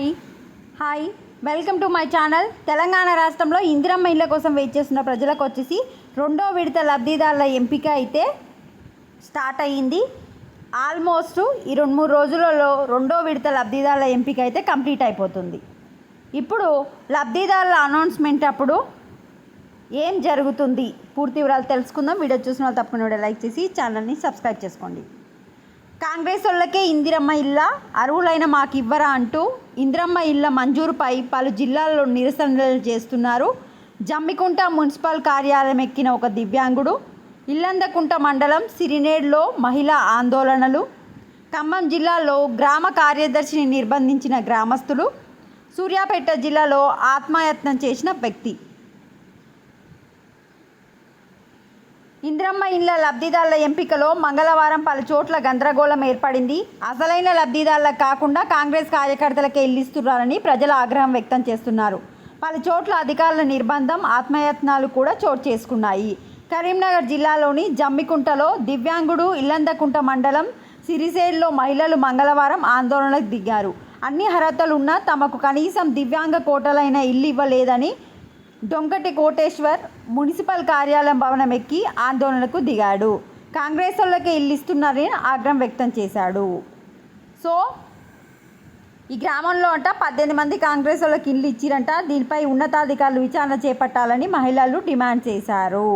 Hi hi welcome to my channel Telangana రాష్ట్రంలో ఇందిరమ్మ ఇళ్ళ కోసం వెయిట్ చేస్తున్న ప్రజలకు వచ్చేసి రెండో విడత లబ్ధిదారుల ఎంపిక అయితే స్టార్ట్ అయ్యింది. ఆల్మోస్ట్ ఈ రెండు మూడు రోజులలో రెండో విడత లబ్ధిదారుల ఎంపిక అయితే కంప్లీట్ అయిపోతుంది. ఇప్పుడు లబ్ధిదారుల అనౌన్స్మెంట్ అప్పుడు ఏం జరుగుతుంది? పూర్తి వివరాలు తెలుసుకుందాం. వీడియో చూసిన వాళ్ళు తప్పకుండా లైక్ చేసి ఛానల్ని సబ్స్క్రైబ్ చేసుకోండి. కాంగ్రెస్ వాళ్ళకే ఇందిరమ్మ ఇళ్ళ అరువులైన మాకు ఇవ్వరా అంటూ ఇందిరమ్మ ఇళ్ళ మంజూరుపై పలు జిల్లాల్లో నిరసనలు చేస్తున్నారు. జమ్మికుంట మున్సిపల్ కార్యాలయం ఎక్కిన ఒక దివ్యాంగుడు ఇల్లందకుంట మండలం సిరినేడ్లో మహిళా ఆందోళనలు ఖమ్మం జిల్లాలో గ్రామ కార్యదర్శిని నిర్బంధించిన గ్రామస్తులు సూర్యాపేట జిల్లాలో ఆత్మయత్నం చేసిన వ్యక్తి. ఇంద్రమ్మ ఇండ్ల లబ్ధిదారుల ఎంపికలో మంగళవారం పలు చోట్ల గందరగోళం ఏర్పడింది. అసలైన లబ్ధిదారులకు కాకుండా కాంగ్రెస్ కార్యకర్తలకే ఇల్లిస్తున్నారని ప్రజలు ఆగ్రహం వ్యక్తం చేస్తున్నారు. పలు చోట్ల అధికారుల నిర్బంధం ఆత్మయత్నాలు కూడా చోటు చేసుకున్నాయి. కరీంనగర్ జిల్లాలోని జమ్మికుంటలో దివ్యాంగుడు ఇల్లందకుంట మండలం సిరిసేల్లో మహిళలు మంగళవారం ఆందోళనకు దిగారు. అన్ని అర్హతలున్నా తమకు కనీసం దివ్యాంగ కోటలైన ఇల్లు ఇవ్వలేదని డొంకటి కోటేశ్వర్ మున్సిపల్ కార్యాలయం భవనం ఎక్కి ఆందోళనకు దిగాడు. కాంగ్రెస్ వాళ్ళకి ఇల్లు ఇస్తున్నారని ఆగ్రహం వ్యక్తం చేశాడు. సో ఈ గ్రామంలో అంట పద్దెనిమిది మంది కాంగ్రెస్ వాళ్ళకి ఇల్లు ఇచ్చిరంట. దీనిపై ఉన్నతాధికారులు విచారణ చేపట్టాలని మహిళలు డిమాండ్ చేశారు.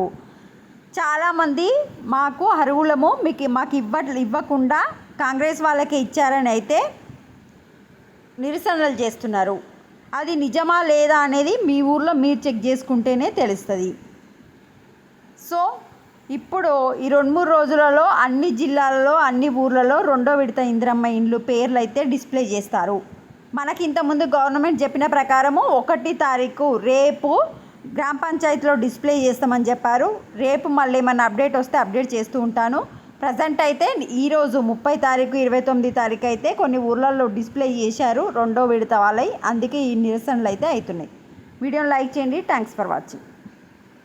చాలామంది మాకు అర్హులము మీకు మాకు ఇవ్వ ఇవ్వకుండా కాంగ్రెస్ వాళ్ళకే ఇచ్చారని అయితే నిరసనలు చేస్తున్నారు. అది నిజమా లేదా అనేది మీ ఊర్లో మీరు చెక్ చేసుకుంటేనే తెలుస్తుంది. సో ఇప్పుడు ఈ రెండు మూడు రోజులలో అన్ని జిల్లాలలో అన్ని ఊర్లలో రెండో విడత ఇందిరమ్మ ఇండ్లు పేర్లు అయితే డిస్ప్లే చేస్తారు. మనకి ఇంతకుముందు గవర్నమెంట్ చెప్పిన ప్రకారము ఒకటి తారీఖు రేపు గ్రామ పంచాయతీలో డిస్ప్లే చేస్తామని చెప్పారు. రేపు మళ్ళీ ఏమైనా అప్డేట్ వస్తే అప్డేట్ చేస్తూ ఉంటాను. ప్రజెంట్ అయితే ఈరోజు ముప్పై తారీఖు ఇరవై తొమ్మిది తారీఖు అయితే కొన్ని ఊర్లలో డిస్ప్లే చేశారు. రెండో విడత వాళ్ళై అందుకే ఈ నిరసనలు అయితే అవుతున్నాయి. వీడియోని లైక్ చేయండి. Thanks for watching.